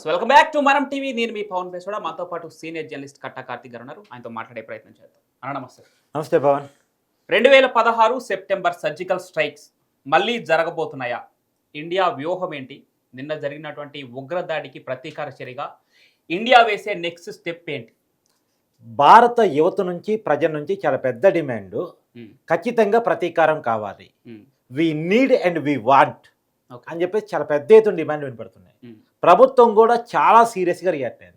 So welcome back to Manam TV నేను మీ పవన్ పేసోడా మాతో పాటు సీనియర్ జర్నలిస్ట్ కట్టా కార్తిక్ గారు ఉన్నారు. ఆయనతో మాట్లాడే ప్రయత్నం చేద్దాం. అన్న నమస్తే. నమస్తే పవన్. రెండు వేల పదహారు సెప్టెంబర్ సర్జికల్ స్ట్రైక్స్ మళ్ళీ జరగబోతున్నాయా? ఇండియా వ్యూహం ఏంటి? నిన్న జరిగినటువంటి ఉగ్రదాడికి ప్రతీకార చర్యగా ఇండియా వేసే నెక్స్ట్ స్టెప్ ఏంటి? భారత యువత నుంచి ప్రజల నుంచి చాలా పెద్ద డిమాండ్. ఉమ్, ఖచ్చితంగా ప్రతీకారం కావాలి. We need and we want. అని చెప్పేసి చాలా పెద్ద ఎత్తున డిమాండ్ వినపడుతున్నాయి. ప్రభుత్వం కూడా చాలా సీరియస్గా రియాక్ట్ అయింది.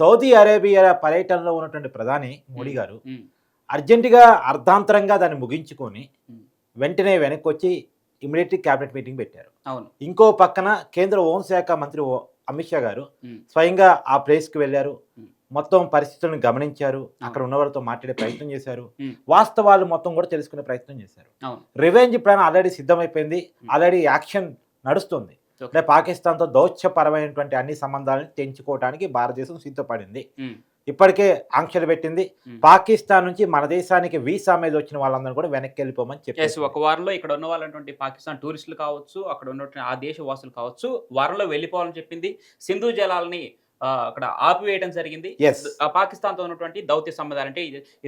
సౌదీ అరేబియా పర్యటనలో ఉన్నటువంటి ప్రధాని మోడీ గారు అర్జెంటుగా అర్ధాంతరంగా దాన్ని ముగించుకొని వెంటనే వెనక్కి వచ్చి ఇమీడియట్ క్యాబినెట్ మీటింగ్ పెట్టారు. అవును. ఇంకో పక్కన కేంద్ర హోంశాఖ మంత్రి అమిత్ షా గారు స్వయంగా ఆ ప్లేస్కి వెళ్ళారు. మొత్తం పరిస్థితులను గమనించారు. అక్కడ ఉన్న వాళ్ళతో మాట్లాడే ప్రయత్నం చేశారు. వాస్తవాలు మొత్తం కూడా తెలుసుకునే ప్రయత్నం చేశారు. రివెంజ్ ప్లాన్ ఆల్రెడీ సిద్ధమైపోయింది. ఆల్రెడీ యాక్షన్ నడుస్తుంది. అంటే పాకిస్తాన్తో దౌత్యపరమైనటువంటి అన్ని సంబంధాలను తెంచుకోవడానికి భారతదేశం సిద్ధపడింది. ఉమ్, ఇప్పటికే ఆంక్షలు పెట్టింది. ఉమ్. పాకిస్తాన్ నుంచి మన దేశానికి వీసా మీద వచ్చిన వాళ్ళందరూ కూడా వెనక్కి వెళ్ళిపోమని చెప్పేసి ఒక వారంలో ఇక్కడ ఉన్న వాళ్ళటువంటి పాకిస్తాన్ టూరిస్టులు కావచ్చు అక్కడ ఉన్నటువంటి ఆ దేశ వాసులు కావచ్చు వారంలో వెళ్ళిపోవాలని చెప్పింది. సింధు జలాల్ని అక్కడ ఆపివేయడం జరిగింది. పాకిస్తాన్తో ఉన్నటువంటి దౌత్య సంబంధాలు అంటే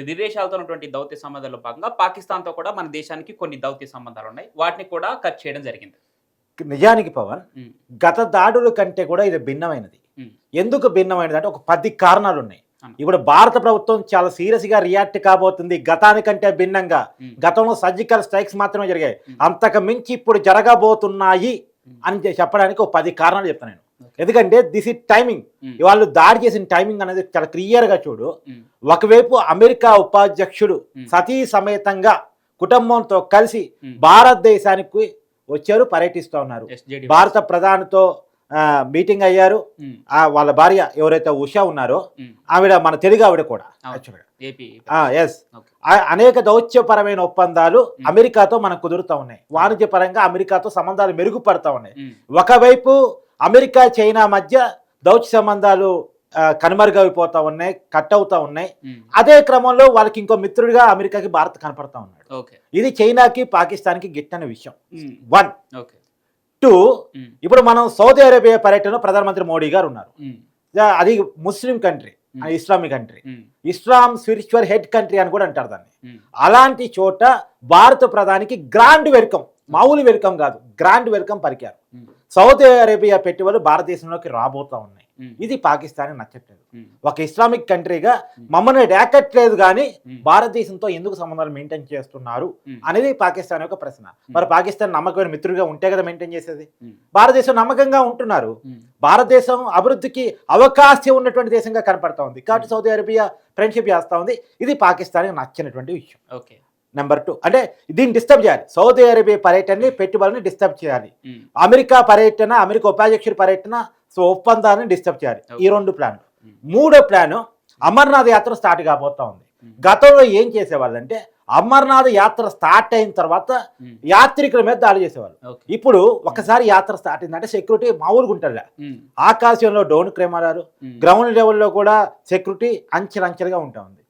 విదేశాలతో ఉన్నటువంటి దౌత్య సంబంధాల్లో భాగంగా పాకిస్తాన్తో కూడా మన దేశానికి కొన్ని దౌత్య సంబంధాలు ఉన్నాయి. వాటిని కూడా కట్ చేయడం జరిగింది. నిజానికి పవన్ గత దాడుల కంటే కూడా ఇది భిన్నమైనది. ఎందుకు భిన్నమైనది అంటే ఒక పది కారణాలు ఉన్నాయి. ఇప్పుడు భారత ప్రభుత్వం చాలా సీరియస్గా రియాక్ట్ కాబోతుంది గతానికంటే భిన్నంగా. గతంలో సర్జికల్ స్ట్రైక్స్ మాత్రమే జరిగాయి. అంతకు మించి ఇప్పుడు జరగబోతున్నాయి అని చెప్పడానికి ఒక పది కారణాలు చెప్తాను నేను. ఎందుకంటే దిస్ ఇస్ టైమింగ్. వాళ్ళు దాడి చేసిన టైమింగ్ అనేది చాలా క్లియర్గా చూడు ఒకవైపు అమెరికా ఉపాధ్యక్షుడు. సతీ సమేతంగా కుటుంబంతో కలిసి. భారతదేశానికి వచ్చారు పర్యటిస్తూ ఉన్నారు. భారత ప్రధానితో మీటింగ్ అయ్యారు. ఆ, వాళ్ళ భార్య ఎవరైతే ఉషా ఉన్నారో ఆవిడ మన తెలుగు ఆవిడ కూడా ఎస్. అనేక దౌత్యపరమైన ఒప్పందాలు. అమెరికాతో మనకు కుదురుతూ ఉన్నాయి. వాణిజ్యపరంగా అమెరికాతో సంబంధాలు మెరుగుపడతా ఉన్నాయి. ఒకవైపు అమెరికా చైనా మధ్య దౌత్య సంబంధాలు కనుమరుగైపోతా ఉన్నాయి కట్ అవుతా ఉన్నాయి. అదే క్రమంలో వాళ్ళకి ఇంకో మిత్రుడిగా అమెరికాకి భారత్ కనపడతా ఉన్నాడు. ఇది చైనాకి పాకిస్తాన్కి గిట్టని విషయం. వన్ టూ ఇప్పుడు మనం సౌదీ అరేబియా పర్యటనలో ప్రధానమంత్రి మోడీ గారు ఉన్నారు. అది Muslim country Islamic country. Islam spiritual head country అని కూడా అంటారు దాన్ని. అలాంటి చోట భారత ప్రధానికి గ్రాండ్ వెల్కమ్ మామూలు వెల్కమ్ కాదు గ్రాండ్ వెల్కమ్ పలికారు. ఉమ్, సౌదీ అరేబియా పెట్టుబడులు భారతదేశంలోకి రాబోతా ఉన్నాయి. ఇది పాకిస్తాన్ నచ్చట్లేదు. ఒక ఇస్లామిక్ కంట్రీగా మమ్మల్ని రేకట్లేదు కానీ భారతదేశంతో ఎందుకు సంబంధాలు మెయింటైన్ చేస్తున్నారు అనేది పాకిస్తాన్ యొక్క ప్రశ్న. మరి పాకిస్తాన్ నమ్మకమైన మిత్రుడిగా ఉంటే కదా మెయింటైన్ చేసేది? భారతదేశం నమ్మకంగా ఉంటున్నారు. భారతదేశం అభివృద్ధికి అవకాశం ఉన్నటువంటి దేశంగా కనపడతా ఉంది. కాబట్టి సౌదీ అరేబియా ఫ్రెండ్షిప్ చేస్తూ ఉంది. ఇది పాకిస్తాన్కి నచ్చినటువంటి విషయం. ఓకే. నెంబర్ టూ అంటే దీన్ని డిస్టర్బ్ చేయాలి. సౌదీ అరేబియా పర్యటనని పెట్టుబడిని డిస్టర్బ్ చేయాలి. ఉమ్, అమెరికా పర్యటన అమెరికా ఉపాధ్యక్షుడి పర్యటన సో ఒప్పందాన్ని డిస్టర్బ్ చేయాలి. ఈ రెండు ప్లాన్లు ఉమ్, మూడో ప్లాన్ అమర్నాథ్ యాత్ర స్టార్ట్ కాబోతా ఉంది. ఉమ్, గతంలో ఏం చేసేవాళ్ళంటే అమర్నాథ్ యాత్ర స్టార్ట్ అయిన తర్వాత యాత్రికుల మీద దాడి చేసేవాళ్ళు. ఇప్పుడు ఒకసారి యాత్ర స్టార్ట్ అయిందంటే సెక్యూరిటీ మామూలుగా ఉమ్, ఆకాశంలో కెమెరాలు ఉమ్. గ్రౌండ్ లెవెల్లో కూడా సెక్యూరిటీ అంచెలంచెలుగా ఉంటా ఉంది.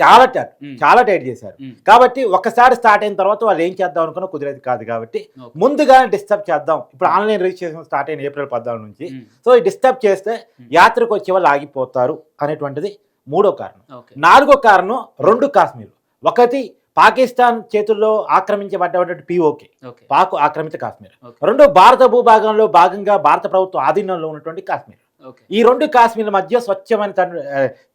చాలా టైట్ చాలా టైట్ చేశారు. కాబట్టి ఒకసారి స్టార్ట్ అయిన తర్వాత వాళ్ళు ఏం చేద్దాం అనుకున్నా కుదిరేది కాదు కాబట్టి. ముందుగానే డిస్టర్బ్ చేద్దాం. ఇప్పుడు ఆన్లైన్ రిజిస్ట్రేషన్ స్టార్ట్ అయిన ఏప్రిల్ పద్నాలుగు నుంచి. సో డిస్టర్బ్ చేస్తే యాత్రకు వచ్చే వాళ్ళు ఆగిపోతారు అనేటువంటిది మూడో కారణం. నాలుగో కారణం రెండు కాశ్మీర్లు ఒకటి పాకిస్తాన్ చేతుల్లో ఆక్రమించబడ్డటువంటి పిఓకే ఓకే. పాక్ ఆక్రమిత కాశ్మీర్. రెండు భారత భూభాగంలో భాగంగా భారత ప్రభుత్వం ఆధీనంలో ఉన్నటువంటి కాశ్మీర్. ఈ రెండు కాశ్మీర్ల మధ్య స్వచ్ఛమైన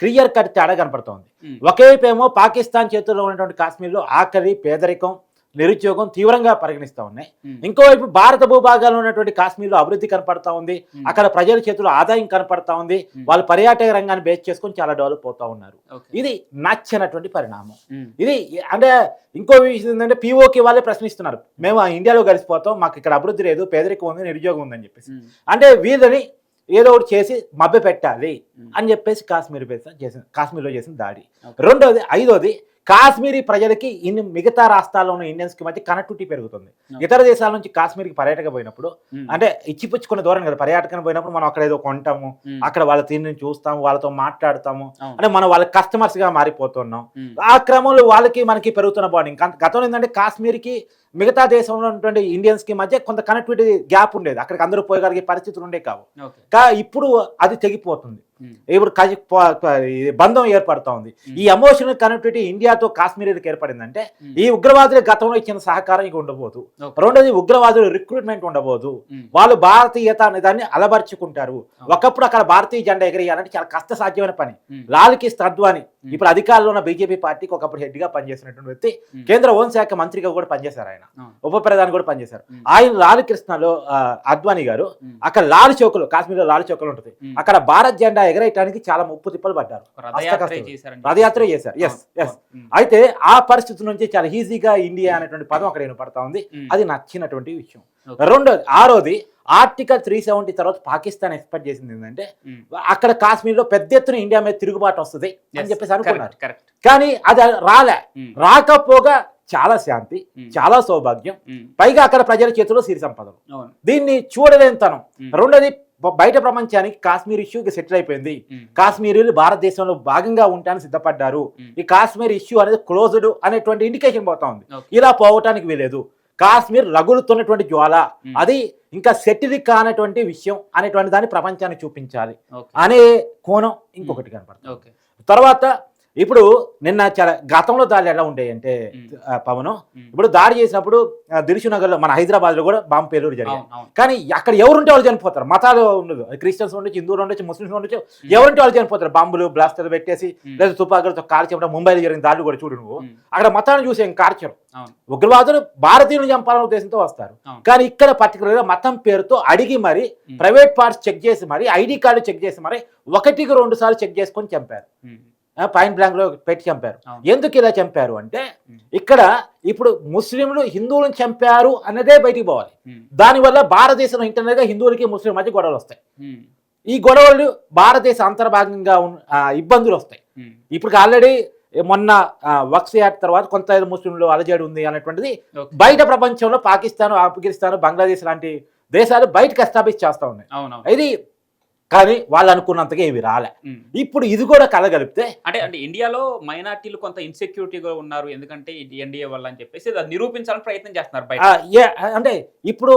క్లియర్ కట్ తేడా కనపడుతోంది. ఒకవైపు ఏమో పాకిస్తాన్ చేతుల్లో ఉన్నటువంటి కాశ్మీర్లో ఆకలి పేదరికం నిరుద్యోగం తీవ్రంగా పరిగణిస్తూ ఉన్నాయి. ఇంకోవైపు భారత భూభాగాల్లో ఉన్నటువంటి కాశ్మీర్లో అభివృద్ధి కనపడతా ఉంది. అక్కడ ప్రజల చేతుల్లో ఆదాయం కనపడతా ఉంది. వాళ్ళు పర్యాటక రంగాన్ని బేస్ చేసుకొని చాలా డెవలప్ అవుతా ఉన్నారు. ఇది నచ్చినటువంటి పరిణామం. ఇది అంటే ఇంకో విషయం ఏంటంటే పీఓకి వాళ్ళే ప్రశ్నిస్తున్నారు. మేము ఆ ఇండియాలో కలిసిపోతాం. మాకు ఇక్కడ అభివృద్ధి లేదు. పేదరికం ఉంది నిరుద్యోగం ఉందని చెప్పేసి. అంటే వీళ్ళని ఏదో ఒకటి చేసి మభ్య పెట్టాలి అని చెప్పేసి కాశ్మీర్ చేసిన కాశ్మీర్లో చేసిన దాడి. రెండోది ఐదోది కాశ్మీరీ ప్రజలకి ఇన్ని మిగతా రాష్ట్రాల్లో ఉన్న ఇండియన్స్కి మధ్య కనెక్టివిటీ పెరుగుతుంది. ఇతర దేశాల నుంచి కాశ్మీర్కి పర్యాటక పోయినప్పుడు. అంటే ఇచ్చిపుచ్చుకున్న దూరం కదా పర్యాటకం పోయినప్పుడు మనం అక్కడ ఏదో కొంటాము. అక్కడ వాళ్ళ తిండిని చూస్తాము వాళ్ళతో మాట్లాడతాము. అంటే మనం వాళ్ళ కస్టమర్స్గా మారిపోతున్నాం. ఆ క్రమంలో వాళ్ళకి మనకి పెరుగుతున్న బాండింగ్ గతంలో ఏంటంటే కాశ్మీర్కి మిగతా దేశంలో ఉన్నటువంటి ఇండియన్స్కి మధ్య కొంత కనెక్టివిటీ గ్యాప్ ఉండేది అక్కడికి అందరూ పోయగలిగే పరిస్థితులు ఉండే కావు కా ఇప్పుడు అది తెగిపోతుంది. ఇప్పుడు బంధం ఏర్పడుతూ ఉంది ఈ ఎమోషనల్ కనెక్టివిటీ ఇండియాతో కాశ్మీర్కి ఏర్పడిందంటే. ఈ ఉగ్రవాదులు గతంలో ఇచ్చిన సహకారం ఇక ఉండబోదు. రెండోది ఉగ్రవాదులు రిక్రూట్మెంట్ ఉండబోదు. వాళ్ళు భారతీయత అనే దాన్ని అలబరుచుకుంటారు ఒకప్పుడు అక్కడ భారతీయ జెండా ఎగిరేయాలంటే చాలా కష్ట సాధ్యమైన పని. లాల్కి అద్వాని. ఇప్పుడు అధికారంలో ఉన్న బీజేపీ పార్టీకి ఒకప్పుడు హెడ్గా పనిచేసినటువంటి వ్యక్తి ఉమ్. కేంద్ర హోంశాఖ మంత్రిగా కూడా పనిచేశారు ఆయన. ఉప ప్రధాని కూడా పనిచేశారు ఉమ్. ఆయన లాల్ కృష్ణలో అద్వానీ గారు. అక్కడ లాల్ చౌకలు కాశ్మీర్లో లాల్ చౌకలు ఉంటుంది. అక్కడ భారత్ జెండా ఎగరేయడానికి చాలా ముప్పు తిప్పలు పడ్డారు రథయాత్ర రథయాత్ర చేశారు ఎస్. ఎస్. అయితే ఆ పరిస్థితి నుంచి చాలా ఈజీగా ఇండియా అనేటువంటి పదం అక్కడ వినపడతా ఉంది. అది నచ్చినటువంటి విషయం. రెండోది ఆరోది ఆర్టికల్ త్రీ సెవెంటీ తర్వాత పాకిస్తాన్ ఎక్స్పెక్ట్ చేసింది ఏంటంటే. అక్కడ కాశ్మీర్లో పెద్ద ఎత్తున ఇండియా మీద తిరుగుబాటు వస్తుంది. అని చెప్పేసి అనుకున్నారు కానీ అది రాలే. రాకపోగా చాలా శాంతి. చాలా సౌభాగ్యం. పైగా అక్కడ ప్రజల చేతిలో సిరి సంపదలు దీన్ని చూడలేనితనం. రెండోది బయట ప్రపంచానికి కాశ్మీర్ ఇష్యూకి సెటిల్ అయిపోయింది. కాశ్మీరీలు భారతదేశంలో భాగంగా ఉంటానికి సిద్ధపడ్డారు. ఈ కాశ్మీర్ ఇష్యూ అనేది క్లోజ్డ్ అనేటువంటి ఇండికేషన్ పోతా ఉంది. ఇలా పోవటానికి వీలేదు కాశ్మీర్ రగులుతున్నటువంటి జ్వాల. అది ఇంకా సెటిల్ కానటువంటి విషయం అనేటువంటి దాన్ని ప్రపంచానికి చూపించాలి. అనే కోణం ఇంకొకటి కనపడుతుంది. తర్వాత ఇప్పుడు నిన్న చాలా గతంలో దాడులు ఎలా ఉండేవి అంటే పవను. ఇప్పుడు దాడి చేసినప్పుడు దిల్సునగర్లో మన హైదరాబాద్లో కూడా బాంబు పేలుడు జరిగాయి. అవును అవును. కానీ అక్కడ ఎవరుంటే వాళ్ళు చనిపోతారు. మతాలు ఉండదు. క్రిస్టియన్స్ ఉండొచ్చు హిందువులు ఉండొచ్చు ముస్లిమ్స్ ఉండొచ్చు ఎవరుంటే వాళ్ళు చనిపోతారు. బాంబులు బ్లాస్టర్లు పెట్టేసి. లేదా తుపాకులతో కాల్చడం ముంబైలో జరిగిన దాడులు కూడా చూడు నువ్వు. అక్కడ మతాలను చూసి అవును. ఉగ్రవాదులు భారతీయులను చంపాలనే ఉద్దేశంతో వస్తారు. కానీ ఇక్కడ particular గా మతం పేరుతో అడిగి మరి. ప్రైవేట్ పార్ట్స్ చెక్ చేసి మరి ఐడి కార్డు చెక్ చేసి మరి ఒకటికి రెండు సార్లు చెక్ చేసుకొని చంపారు. పాయింట్ బ్లాంక్లో పెట్టి చంపారు. ఎందుకు ఇలా చంపారు అంటే. ఇక్కడ ఇప్పుడు ముస్లింలు హిందువులను చంపారు అన్నదే బయటికి పోవాలి. దానివల్ల భారతదేశంలో ఇంటర్నల్గా హిందువులకి ముస్లిం మధ్య గొడవలు వస్తాయి. ఈ గొడవలు భారతదేశ అంతర్భాగంగా ఇబ్బందులు వస్తాయి. ఇప్పుడు ఆల్రెడీ మొన్న వక్స్ యాక్ట్ తర్వాత కొంత ముస్లింలు అలజడి ఉంది అనేటువంటిది. బయట ప్రపంచంలో పాకిస్తాన్ ఆఫ్ఘనిస్తాన్ బంగ్లాదేశ్ లాంటి దేశాలు బయటకు ఎస్టాబ్లిష్ చేస్తా ఉన్నాయి ఇది కానీ వాళ్ళు అనుకున్నంతగా ఇవి రాలే. ఇప్పుడు ఇది కూడా కలగలిపితే అంటే అంటే ఇండియాలో మైనార్టీలు కొంత ఇన్సెక్యూరిటీగా ఉన్నారు. ఎందుకంటే ఎన్డీఏ వల్ల అని చెప్పేసి అది నిరూపించాలని ప్రయత్నం చేస్తున్నారు బయట. అంటే ఇప్పుడు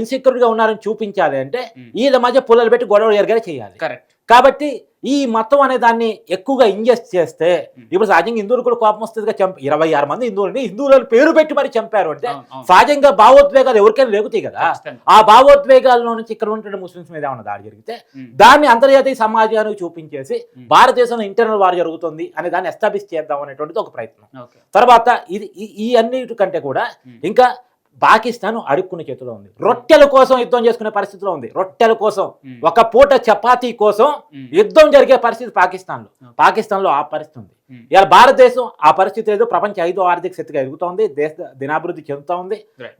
ఇన్సెక్యూర్గా ఉన్నారని చూపించాలి అంటే. వీళ్ళ మధ్య పుల్లలు పెట్టి గొడవలు ఎరగనే చేయాలి. కరెక్ట్ కాబట్టి ఈ మతం అనే దాన్ని ఎక్కువగా ఇంజెస్ట్ చేస్తే. ఇప్పుడు సహజంగా హిందువులు కూడా కోపం వస్తుంది చంప ఇరవై ఆరు మంది హిందువులని హిందువులను పేరు పెట్టి మరి చంపారు అంటే సహజంగా భావోద్వేగాలు ఎవరికైనా లేగుతాయి కదా. ఆ భావోద్వేగాల్లో నుంచి ఇక్కడ ఉంటున్న ముస్లిమ్స్ మీద ఏమైనా దాడి జరిగితే. దాన్ని అంతర్జాతీయ సమాజానికి చూపించేసి. భారతదేశంలో ఇంటర్నల్ వార్ జరుగుతుంది అనే దాన్ని ఎస్టాబ్లిష్ చేద్దాం అనేటువంటిది ఒక ప్రయత్నం తర్వాత ఇది ఈ- అన్నిటికంటే కూడా. ఇంకా పాకిస్తాన్ అడుక్కునే చేతిలో ఉంది. రొట్టెల కోసం యుద్ధం చేసుకునే పరిస్థితిలో ఉంది. రొట్టెల కోసం. ఒక పూట చపాతీ కోసం. యుద్ధం జరిగే పరిస్థితి పాకిస్తాన్లో. Okay. పాకిస్తాన్లో ఆ పరిస్థితి ఉంది. ఇలా భారతదేశం ఆ పరిస్థితి లేదు. ప్రపంచ ఐదో ఆర్థిక శక్తిగా ఎదుగుతోంది. దేశ దినాభివృద్ధి చెందుతా ఉంది.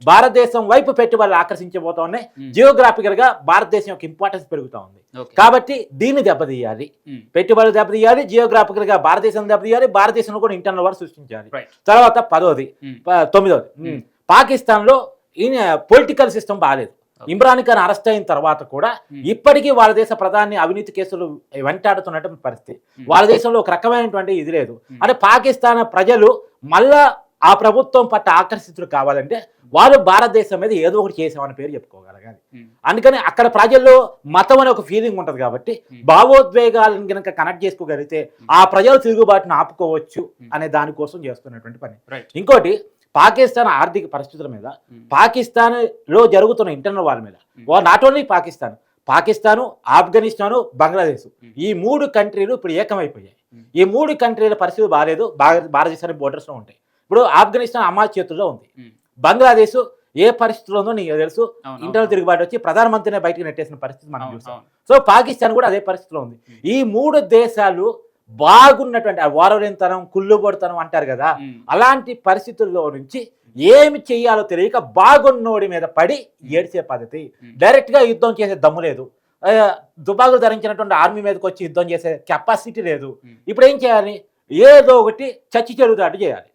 భారతదేశం వైపు పెట్టుబడులు ఆకర్షించబోతా ఉన్నాయి. జియోగ్రాఫికల్గా భారతదేశం యొక్క ఇంపార్టెన్స్ పెరుగుతా ఉంది. కాబట్టి దీన్ని దెబ్బతీయాలి. పెట్టుబడులు దెబ్బతీయాలి. జియోగ్రాఫికల్గా భారతదేశం దెబ్బతీయాలి. భారతదేశంలో కూడా ఇంటర్నల్ వార్ సృష్టించాలి. తర్వాత పదోది. తొమ్మిదోది. ఉమ్. పాకిస్తాన్లో పొలిటికల్ సిస్టమ్ బాగాలేదు. ఇమ్రాన్ ఖాన్ అరెస్ట్ అయిన తర్వాత కూడా. ఇప్పటికీ వాళ్ళ దేశ ప్రధాని అవినీతి కేసులు వెంటాడుతున్నటువంటి పరిస్థితి. వాళ్ళ దేశంలో ఒక రకమైనటువంటి ఇది లేదు. అంటే పాకిస్తాన్ ప్రజలు మళ్ళా ఆ ప్రభుత్వం పట్ల ఆకర్షితులు కావాలంటే వాళ్ళు భారతదేశం మీద ఏదో ఒకటి చేసామని పేరు చెప్పుకోగలగాలి. అందుకని అక్కడ ప్రజల్లో మతం అనే ఒక ఫీలింగ్ ఉంటుంది కాబట్టి. భావోద్వేగాలను కనుక కనెక్ట్ చేసుకోగలిగితే ఆ ప్రజలు తిరుగుబాటును ఆపుకోవచ్చు. అనే దానికోసం చేస్తున్నటువంటి పని ఇంకోటి పాకిస్తాన్ ఆర్థిక పరిస్థితుల మీద ఉమ్. పాకిస్తాన్లో జరుగుతున్న ఇంటర్నల్ వార్ మీద. Not only Pakistan Pakistan Afghanistan Bangladesh. ఈ మూడు కంట్రీలు ఇప్పుడు ఏకమైపోయాయి. ఈ మూడు కంట్రీల పరిస్థితి బాగాలేదు భారత భారతదేశానికి బోర్డర్స్లో ఉంటాయి ఇప్పుడు ఆఫ్ఘనిస్తాన్ అమ్మాయి చేతుల్లో ఉంది. బంగ్లాదేశ్ ఏ పరిస్థితిలో ఉందో నీకు తెలుసు ఇంటర్నల్. తిరుగుబాటు వచ్చి ప్రధానమంత్రినే బయటికి నెట్టేసిన పరిస్థితి మనం అవును, చూసాం అవును. సో పాకిస్తాన్ కూడా అదే పరిస్థితిలో ఉంది. ఈ మూడు దేశాలు బాగున్నటువంటి ఆ వారలేనితనం కుళ్ళుబొడతనం అంటారు కదా. అలాంటి పరిస్థితుల్లో నుంచి ఏమి చెయ్యాలో తెలియక బాగున్నోడి మీద పడి ఏడ్చే పద్ధతి. డైరెక్ట్గా యుద్ధం చేసే దమ్ము లేదు. ఆ, దుబాగులు ధరించినటువంటి ఆర్మీ మీదకి వచ్చి యుద్ధం చేసే కెపాసిటీ లేదు. ఇప్పుడు ఏం చేయాలి? ఏదో ఒకటి చచ్చి చెడుతాడు చేయాలి.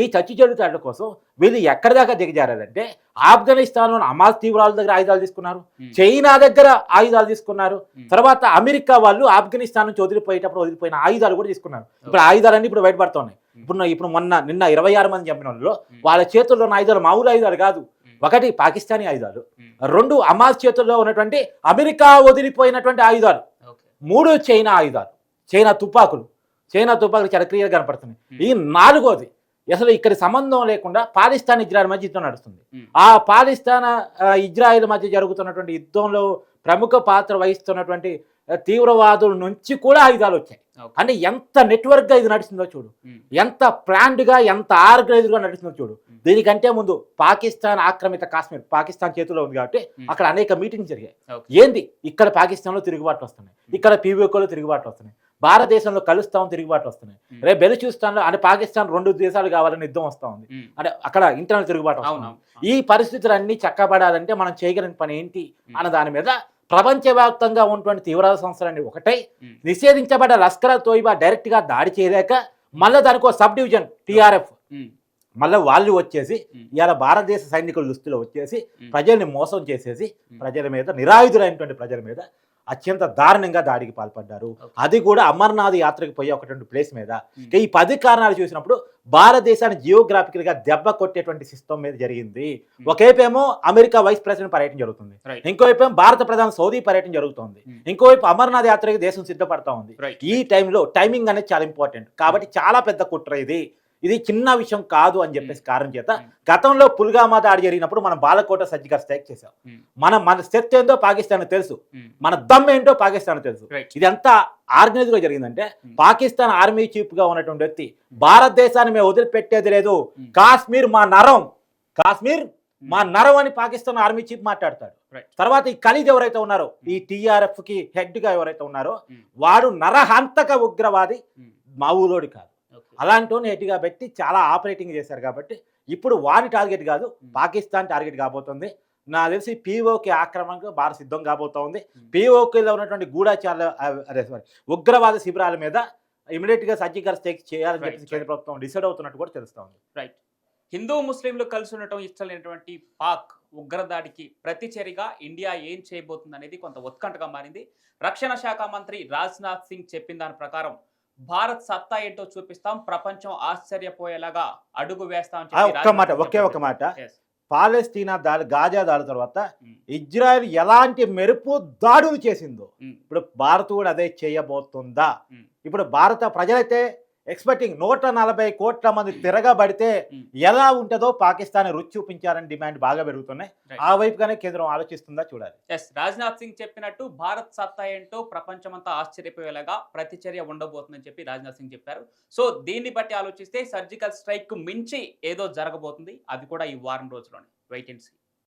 ఈ చచ్చి చెడుతాడు కోసం వీళ్ళు ఎక్కడి దాకా దిగజారారంటే ఆఫ్ఘనిస్తాన్లో అమాజ్ తీవ్రాల దగ్గర ఆయుధాలు తీసుకున్నారు. చైనా దగ్గర ఆయుధాలు తీసుకున్నారు. తర్వాత అమెరికా వాళ్ళు ఆఫ్ఘనిస్తాన్ నుంచి వదిలిపోయేటప్పుడు వదిలిపోయిన ఆయుధాలు కూడా తీసుకున్నారు. ఇప్పుడు ఆయుధాలన్నీ ఇప్పుడు బయటపడుతున్నాయి. ఇప్పుడు ఇప్పుడు మొన్న నిన్న ఇరవై ఆరు మంది చంపిన వాళ్ళు వాళ్ళ చేతుల్లో ఉన్న ఆయుధాలు మామూలు ఆయుధాలు కాదు. ఒకటి పాకిస్తానీ ఆయుధాలు రెండు అమాజ్ చేతుల్లో ఉన్నటువంటి అమెరికా వదిలిపోయినటువంటి ఆయుధాలు మూడు చైనా ఆయుధాలు చైనా తుపాకులు. చైనా తుపాకులు చాలా క్లియర్ కనపడుతుంది ఈ నాలుగోది అసలు ఇక్కడ సంబంధం లేకుండా పాకిస్తాన్ ఇజ్రాయెల్ మధ్య యుద్ధం నడుస్తుంది. ఆ పాకిస్తాన్ ఆ, ఇజ్రాయెల్ మధ్య జరుగుతున్నటువంటి యుద్ధంలో ప్రముఖ పాత్ర వహిస్తున్నటువంటి తీవ్రవాదుల నుంచి కూడా ఆయుధాలు వచ్చాయి. అంటే ఎంత నెట్వర్క్గా ఇది నడుస్తుందో చూడు. ఎంత ప్లాన్డ్గా ఎంత ఆర్గనైజ్డ్గా నడుస్తుందో చూడు. దీనికంటే ముందు పాకిస్తాన్ ఆక్రమిత కాశ్మీర్ పాకిస్తాన్ చేతిలో ఉంది కాబట్టి అక్కడ అనేక మీటింగ్స్ జరిగాయి. ఏంది? ఇక్కడ పాకిస్తాన్లో తిరుగుబాట్లు వస్తున్నాయి. ఇక్కడ పీవీఓలో తిరుగుబాట్లు వస్తున్నాయి. భారతదేశంలో కలుస్తాం తిరుగుబాట్లు వస్తున్నాయి. రేపు బెలుచిస్తాన్లో అంటే పాకిస్తాన్ రెండు దేశాలు కావాలని యుద్ధం వస్తూ ఉంది. అంటే అక్కడ ఇంటర్నల్ తిరుగుబాటు ఈ పరిస్థితులన్నీ చక్కబడాలంటే మనం చేయగలిగిన పని ఏంటి? అన్న దాని మీద ప్రపంచవ్యాప్తంగా ఉన్నటువంటి తీవ్రవాద సంస్థలన్నీ ఒకటై నిషేధించబడ్డ లష్కర్ తోయిబా డైరెక్ట్గా దాడి చేయలేక మళ్ళీ దానికి ఒక సబ్ డివిజన్ టిఆర్ఎఫ్ మళ్ళీ వాళ్ళు వచ్చేసి. ఇవాళ భారతదేశ సైనికుల దుస్తులో వచ్చేసి. ప్రజల్ని మోసం చేసేసి. ప్రజల మీద నిరాయుధులైనటువంటి ప్రజల మీద అత్యంత దారుణంగా దాడికి పాల్పడ్డారు. అది కూడా అమర్నాథ్ యాత్రకు పోయే ఒకటి ప్లేస్ మీద ఈ పది కారణాలు చూసినప్పుడు భారతదేశాన్ని జియోగ్రాఫికల్గా దెబ్బ కొట్టేటువంటి సిస్టమ్ మీద జరిగింది. ఉమ్. ఒకవైపేమో అమెరికా వైస్ ప్రెసిడెంట్ పర్యటన జరుగుతుంది. రైట్ ఇంకోవైపు ఏమో భారత ప్రధాని సౌదీ పర్యటన జరుగుతోంది. ఉమ్. ఇంకోవైపు అమర్నాథ్ యాత్రకి దేశం సిద్ధపడతా ఉంది. ఈ టైంలో టైమింగ్ అనేది చాలా ఇంపార్టెంట్ కాబట్టి చాలా పెద్ద కుట్ర ఇది. ఇది చిన్న విషయం కాదు అని చెప్పేసి కారణం చేత. గతంలో పుల్గామా దాడి జరిగినప్పుడు మనం బాలకోట సర్జికల్ స్ట్రైక్ చేసాం మన మన శక్తి ఏందో పాకిస్తాన్ తెలుసు. మన దమ్ ఏంటో పాకిస్తాన్ తెలుసు. రైట్ ఇది ఎంత ఆర్గనైజ్గా జరిగిందంటే. పాకిస్తాన్ ఆర్మీ చీఫ్గా ఉన్నటువంటి వ్యక్తి భారతదేశాన్ని మేము వదిలిపెట్టేది లేదు. కాశ్మీర్ మా నరం. కాశ్మీర్ మా నరం అని పాకిస్తాన్ ఆర్మీ చీఫ్ మాట్లాడతాడు. తర్వాత ఈ ఖలీద్ ఎవరైతే ఉన్నారో ఈ టీఆర్ఎఫ్కి హెడ్గా ఎవరైతే ఉన్నారో. వాడు నరహంతక ఉగ్రవాది మా ఊలోడి కాదు. అలాంటి హెడ్గా పెట్టి చాలా ఆపరేటింగ్ చేశారు కాబట్టి ఇప్పుడు వాని టార్గెట్ కాదు. పాకిస్తాన్ టార్గెట్ కాబోతుంది. నాకు తెలిసి పీఓకి ఆక్రమణకు భారత సిద్ధం కాబోతోంది. ఉమ్. పీఓకేలో ఉన్నటువంటి అదే సారీ ఉగ్రవాద శిబిరాల మీద ఇమీడియట్గా సర్జికల్ స్ట్రైక్ చేయాలని చెప్పి కేంద్ర ప్రభుత్వం డిసైడ్ అవుతున్నట్టు కూడా తెలుస్తోంది. రైట్ హిందూ ముస్లింలు కలిసి ఉండటం ఇష్టం లేనటువంటి పాక్ ఉగ్రదాడికి ప్రతిచర్యగా ఇండియా ఏం చేయబోతుంది అనేది కొంత ఉత్కంఠగా మారింది. రక్షణ శాఖ మంత్రి రాజ్నాథ్ సింగ్ చెప్పిన దాని ప్రకారం భారత్ సత్తా ఏంటో చూపిస్తాం ప్రపంచం ఆశ్చర్యపోయేలాగా అడుగు వేస్తాం ఒక్క మాట ఒకే ఒక మాట. పాలస్తీనా దాడి గాజా దాడి తర్వాత ఇజ్రాయెల్ ఎలాంటి మెరుపు దాడులు చేసిందో. ఇప్పుడు భారత్ కూడా అదే చేయబోతుందా? Hmm. ఇప్పుడు భారత ప్రజలైతే ఎక్స్పెక్టింగ్ నూట నలభై కోట్ల మంది తిరగబడితే Hmm. ఎలా ఉంటుందో పాకిస్తాన్ రుచి చూపించారని డిమాండ్ బాగా పెరుగుతున్నాయి. ఆ వైపుగానే కేంద్రం ఆలోచిస్తుందా చూడాలి. ఎస్ రాజ్నాథ్ సింగ్ చెప్పినట్టు భారత్ సత్తా ఏంటో ప్రపంచమంతా ఆశ్చర్యపోయేలాగా ప్రతిచర్య ఉండబోతుందని చెప్పి రాజ్నాథ్ సింగ్ చెప్పారు. సో దీన్ని బట్టి ఆలోచిస్తే సర్జికల్ స్ట్రైక్ మించి ఏదో జరగబోతుంది. అది కూడా ఈ వారం రోజుల్లోనే వెయిట్ అండ్ సీ